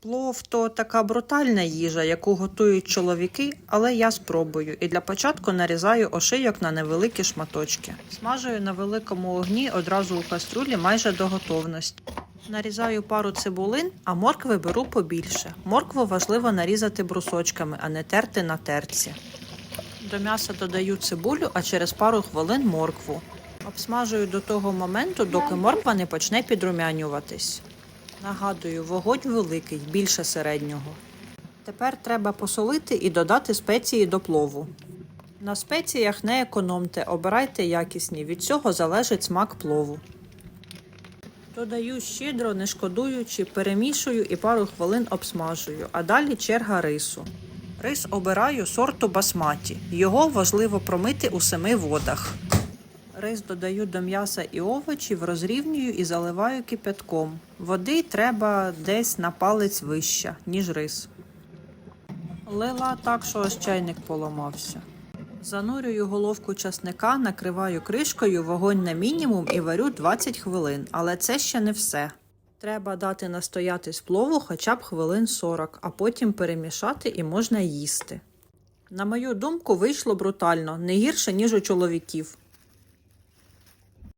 Плов то така брутальна їжа, яку готують чоловіки, але я спробую. І для початку нарізаю ошийок на невеликі шматочки. Смажую на великому огні одразу у кастрюлі майже до готовності. Нарізаю пару цибулин, а моркви беру побільше. Моркву важливо нарізати брусочками, а не терти на терці. До м'яса додаю цибулю, а через пару хвилин моркву. Обсмажую до того моменту, доки морква не почне підрумянюватись. Нагадую, вогонь великий, більше середнього. Тепер треба посолити і додати спеції до плову. На спеціях не економте, обирайте якісні, від цього залежить смак плову. Додаю щедро, не шкодуючи, перемішую і пару хвилин обсмажую, а далі черга рису. Рис обираю сорту басматі. Його важливо промити у семи водах. Рис додаю до м'яса і овочів, розрівнюю і заливаю кипятком. Води треба десь на палець вища, ніж рис. Лила так, що аж чайник поламався. Занурюю головку часника, накриваю кришкою, вогонь на мінімум і варю 20 хвилин, але це ще не все. Треба дати настоятись плову хоча б хвилин 40, а потім перемішати і можна їсти. На мою думку, вийшло брутально, не гірше, ніж у чоловіків.